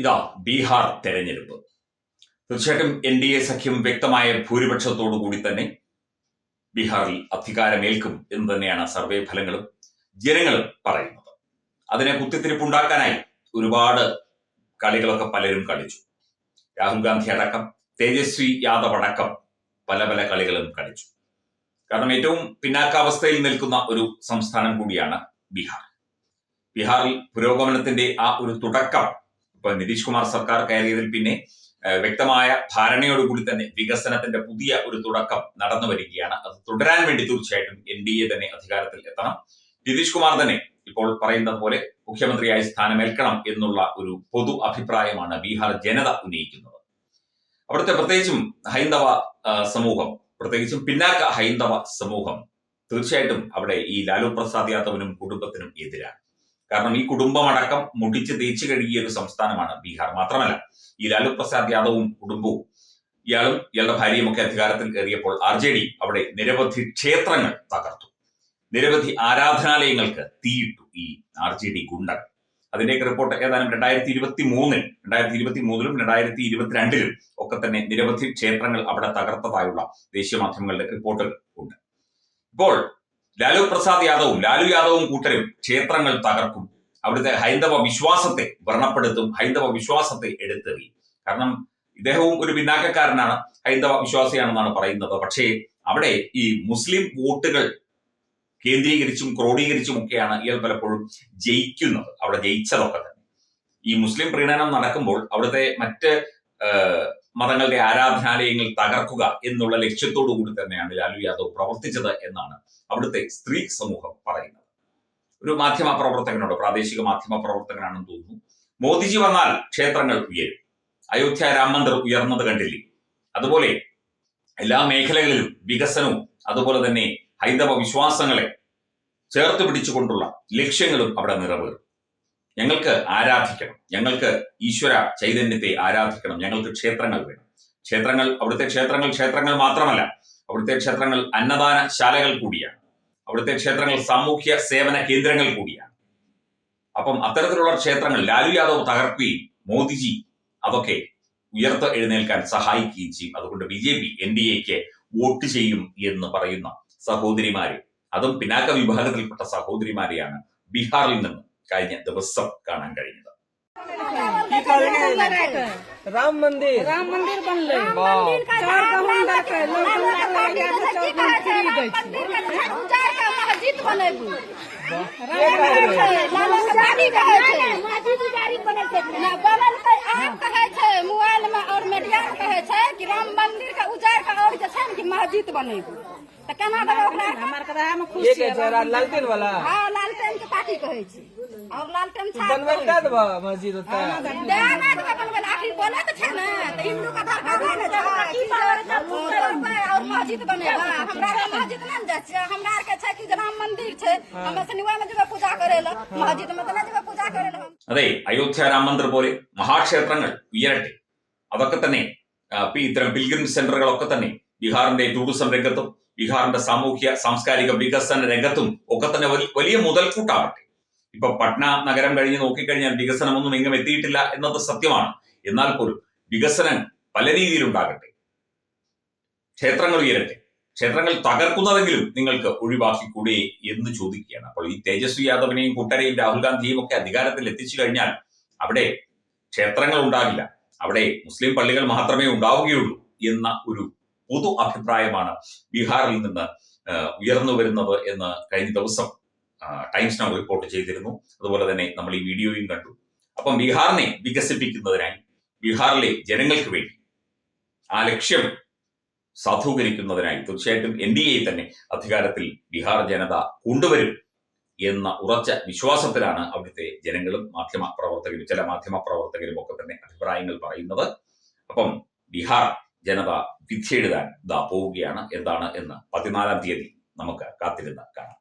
ഇതാ ബീഹാർ തെരഞ്ഞെടുപ്പ്. തീർച്ചയായിട്ടും എൻ ഡി എ സഖ്യം വ്യക്തമായ ഭൂരിപക്ഷത്തോടു കൂടി തന്നെ ബീഹാറിൽ അധികാരമേൽക്കും എന്ന് തന്നെയാണ് സർവേ ഫലങ്ങളും ജനങ്ങളും പറയുന്നത്. അതിനെ കുത്തിത്തിരിപ്പുണ്ടാക്കാനായി ഒരുപാട് കളികളൊക്കെ പലരും കളിച്ചു. രാഹുൽ ഗാന്ധി അടക്കം തേജസ്വി യാദവ് അടക്കം പല പല കളികളും കളിച്ചു. കാരണം ഏറ്റവും പിന്നാക്കാവസ്ഥയിൽ നിൽക്കുന്ന ഒരു സംസ്ഥാനം കൂടിയാണ് ബീഹാർ. ബീഹാറിൽ പുരോഗമനത്തിന്റെ ആ ഒരു തുടക്കം ഇപ്പൊ നിതീഷ് കുമാർ സർക്കാർ കയറിയതിൽ പിന്നെ വ്യക്തമായ ധാരണയോടുകൂടി തന്നെ വികസനത്തിന്റെ പുതിയ ഒരു തുടക്കം നടന്നു വരികയാണ്. അത് തുടരാൻ വേണ്ടി തീർച്ചയായിട്ടും എൻ ഡി എ തന്നെ അധികാരത്തിൽ എത്തണം. നിതീഷ് കുമാർ തന്നെ ഇപ്പോൾ പറയുന്നത് പോലെ മുഖ്യമന്ത്രിയായി സ്ഥാനമേൽക്കണം എന്നുള്ള ഒരു പൊതു അഭിപ്രായമാണ് ബീഹാർ ജനത ഉന്നയിക്കുന്നത്. അവിടുത്തെ പ്രത്യേകിച്ചും ഹൈന്ദവ സമൂഹം പ്രത്യേകിച്ചും പിന്നാക്ക ഹൈന്ദവ സമൂഹം തീർച്ചയായിട്ടും അവിടെ ഈ ലാലു പ്രസാദ് യാദവിനും കുടുംബത്തിനും എതിരാണ്. കാരണം ഈ കുടുംബമടക്കം മുടിച്ച് തേച്ചു കഴുകിയ ഒരു സംസ്ഥാനമാണ് ബീഹാർ മാത്രമല്ല ഈ ലാലു പ്രസാദ് യാദവും കുടുംബവും ഇയാളും ഇയാളുടെ ഭാര്യയും ഒക്കെ അധികാരത്തിൽ കയറിയപ്പോൾ ആർ ജെ ഡി അവിടെ നിരവധി ക്ഷേത്രങ്ങൾ തകർത്തു. നിരവധി ആരാധനാലയങ്ങൾക്ക് തീയിട്ടു ഈ ആർ ജെ ഡി ഗുണ്ടകൾ. അതിന്റെയൊക്കെ റിപ്പോർട്ട് ഏതാനും രണ്ടായിരത്തി ഇരുപത്തി മൂന്നിൽ രണ്ടായിരത്തി ഇരുപത്തി മൂന്നിലും രണ്ടായിരത്തി ഇരുപത്തിരണ്ടിലും ഒക്കെ തന്നെ നിരവധി ക്ഷേത്രങ്ങൾ അവിടെ തകർത്തതായുള്ള ദേശീയ മാധ്യമങ്ങളുടെ റിപ്പോർട്ടുകൾ ഉണ്ട്. ഇപ്പോൾ ലാലു പ്രസാദ് യാദവും ലാലു യാദവും കൂട്ടരും ക്ഷേത്രങ്ങൾ തകർക്കും. അവിടുത്തെ ഹൈന്ദവ വിശ്വാസത്തെ വ്രണപ്പെടുത്തും ഹൈന്ദവ വിശ്വാസത്തെ എടുത്തെറിയും. കാരണം ഇദ്ദേഹവും ഒരു പിന്നാക്കക്കാരനാണ് ഹൈന്ദവ വിശ്വാസിയാണെന്നാണ് പറയുന്നത്. പക്ഷേ അവിടെ ഈ മുസ്ലിം വോട്ടുകൾ കേന്ദ്രീകരിച്ചും ക്രോഡീകരിച്ചും ഒക്കെയാണ് ഇയാൾ പലപ്പോഴും ജയിക്കുന്നത്. അവിടെ ജയിച്ചതൊക്കെ തന്നെ. ഈ മുസ്ലിം പ്രീണനം നടക്കുമ്പോൾ അവിടുത്തെ മറ്റ് മതങ്ങളുടെ ആരാധനാലയങ്ങൾ തകർക്കുക എന്നുള്ള ലക്ഷ്യത്തോടു കൂടി തന്നെയാണ് ലാലു യാദവ് പ്രവർത്തിച്ചത് എന്നാണ് അവിടുത്തെ സ്ത്രീ സമൂഹം പറയുന്നത്. ഒരു മാധ്യമ പ്രവർത്തകനോട് പ്രാദേശിക മാധ്യമ പ്രവർത്തകനാണെന്ന് തോന്നുന്നു. മോദിജി വന്നാൽ ക്ഷേത്രങ്ങൾ ഉയരും. അയോധ്യ രാം മന്ദിർ ഉയർന്നത് കണ്ടില്ലേ? അതുപോലെ എല്ലാ മേഖലകളിലും വികസനവും അതുപോലെ തന്നെ ഹൈന്ദവ വിശ്വാസങ്ങളെ ചേർത്ത് പിടിച്ചുകൊണ്ടുള്ള ലക്ഷ്യങ്ങളും അവിടെ നിറവേറും. ഞങ്ങൾക്ക് ആരാധിക്കണം. ഞങ്ങൾക്ക് ഈശ്വര ചൈതന്യത്തെ ആരാധിക്കണം. ഞങ്ങൾക്ക് ക്ഷേത്രങ്ങൾ വേണം. ക്ഷേത്രങ്ങൾ അവിടുത്തെ ക്ഷേത്രങ്ങൾ ക്ഷേത്രങ്ങൾ മാത്രമല്ല അവിടുത്തെ ക്ഷേത്രങ്ങൾ അന്നദാന ശാലകൾ കൂടിയാണ്. അവിടുത്തെ ക്ഷേത്രങ്ങൾ സാമൂഹ്യ സേവന കേന്ദ്രങ്ങൾ കൂടിയാണ്. അപ്പം അത്തരത്തിലുള്ള ക്ഷേത്രങ്ങൾ ലാലു യാദവ് തകർക്കുകയും മോദിജി അതൊക്കെ ഉയർത്ത് എഴുന്നേൽക്കാൻ സഹായിക്കുകയും ചെയ്യും. അതുകൊണ്ട് B J P N D എക്ക് വോട്ട് ചെയ്യും എന്ന് പറയുന്ന സഹോദരിമാരെ അതും പിന്നാക്ക വിഭാഗത്തിൽപ്പെട്ട സഹോദരിമാരെയാണ് ബീഹാറിൽ നിന്ന് കഴിഞ്ഞ ദിവസം കാണാൻ കഴിഞ്ഞത് की कहलियै राम मंदिर राम मंदिर बनले वाह चार गहूम दऽ के लोग दुनिया के आगे से चाउर गहूम फ्री दै छै उजार के मस्जिद बनेबू के कहलियै लाला सबारी कहै छै मस्जिद उजारी बनै छै ना बनल छै आप कहै छै मोबाइल में और मीडिया में कहै छै कि राम मंदिर के उजार के और जे छै ने कि मस्जिद बनेबू तऽ केना देबै ओकरा हमार के रहा में खुश ये छियै कहै छै रा- लालटेन वाला हाँ लालटेन के पार्टी कहै छै और लालटेन छाप बनबै लए दए देबह मस्जिद ओतऽ दे नहि देबै बनबै लए आखिर बोलै तऽ छै ने तऽ हिन्दू के धर्म का ने छै कि बनबै और मस्जिद बनेबै हमरा आरके मस्जिद नहि ने जाइ छियै हमरा आरके छै कि जे राम मंदिर छै हमे शनिवार में जेबै पूजा करे लए मस्जिद में तऽ नहि जेबै पूजा करे लए അതെ അയോധ്യ രാം മന്ദിർ പോലെ മഹാക്ഷേത്രങ്ങൾ ഉയരട്ടെ അതൊക്കെ തന്നെ ആ, ഇപ്പൊ ഇത്തരം പിൽഗ്രിം സെന്ററുകളൊക്കെ തന്നെ ബീഹാറിന്റെ ടൂറിസം രംഗത്തും ബീഹാറിന്റെ സാമൂഹ്യ സാംസ്കാരിക വികസന രംഗത്തും ഒക്കെ തന്നെ വലി- വലിയ മുതൽക്കൂട്ടാവട്ടെ ഇപ്പൊ പട്ന നഗരം കഴിഞ്ഞ് നോക്കിക്കഴിഞ്ഞാൽ വികസനമൊന്നും എങ്ങും എത്തിയിട്ടില്ല എന്നത് സത്യമാണ്. എന്നാൽ പോലും വികസനം പല രീതിയിലുണ്ടാകട്ടെ. ക്ഷേത്രങ്ങൾ ഉയരട്ടെ. ക്ഷേത്രങ്ങൾ തകർക്കുന്നതെങ്കിലും നിങ്ങൾക്ക് ഒഴിവാക്കിക്കൂടെ എന്ന് ചോദിക്കുകയാണ്. അപ്പോൾ ഈ തേജസ്വി യാദവിനെയും കൂട്ടരെയും രാഹുൽ ഗാന്ധിയും ഒക്കെ അധികാരത്തിൽ എത്തിച്ചു കഴിഞ്ഞാൽ അവിടെ ക്ഷേത്രങ്ങൾ ഉണ്ടാകില്ല. അവിടെ മുസ്ലിം പള്ളികൾ മാത്രമേ ഉണ്ടാവുകയുള്ളൂ എന്ന ഒരു പൊതു അഭിപ്രായമാണ് ബീഹാറിൽ നിന്ന് ഉയർന്നു വരുന്നത് എന്ന് കഴിഞ്ഞ ദിവസം ടൈംസ് നൗ റിപ്പോർട്ട് ചെയ്തിരുന്നു. അതുപോലെ തന്നെ നമ്മൾ ഈ വീഡിയോയും കണ്ടു. അപ്പം ബീഹാറിനെ വികസിപ്പിക്കുന്നതിനായി ബീഹാറിലെ ജനങ്ങൾക്ക് വേണ്ടി ആ ലക്ഷ്യം സാധൂകരിക്കുന്നതിനായി തീർച്ചയായിട്ടും എൻ ഡി എ തന്നെ അധികാരത്തിൽ ബീഹാർ ജനത കൊണ്ടുവരും എന്ന ഉറച്ച വിശ്വാസത്തിലാണ് അവിടുത്തെ ജനങ്ങളും മാധ്യമ പ്രവർത്തകരും ചില മാധ്യമ പ്രവർത്തകരും ഒക്കെ തന്നെ അഭിപ്രായങ്ങൾ പറയുന്നത്. അപ്പം ബീഹാർ ജനത വിധിയെഴുതാൻ ഇതാ പോവുകയാണ്. എന്താണ് എന്ന് പതിനാലാം തീയതി നമുക്ക് കാത്തിരുന്ന് കാണാം.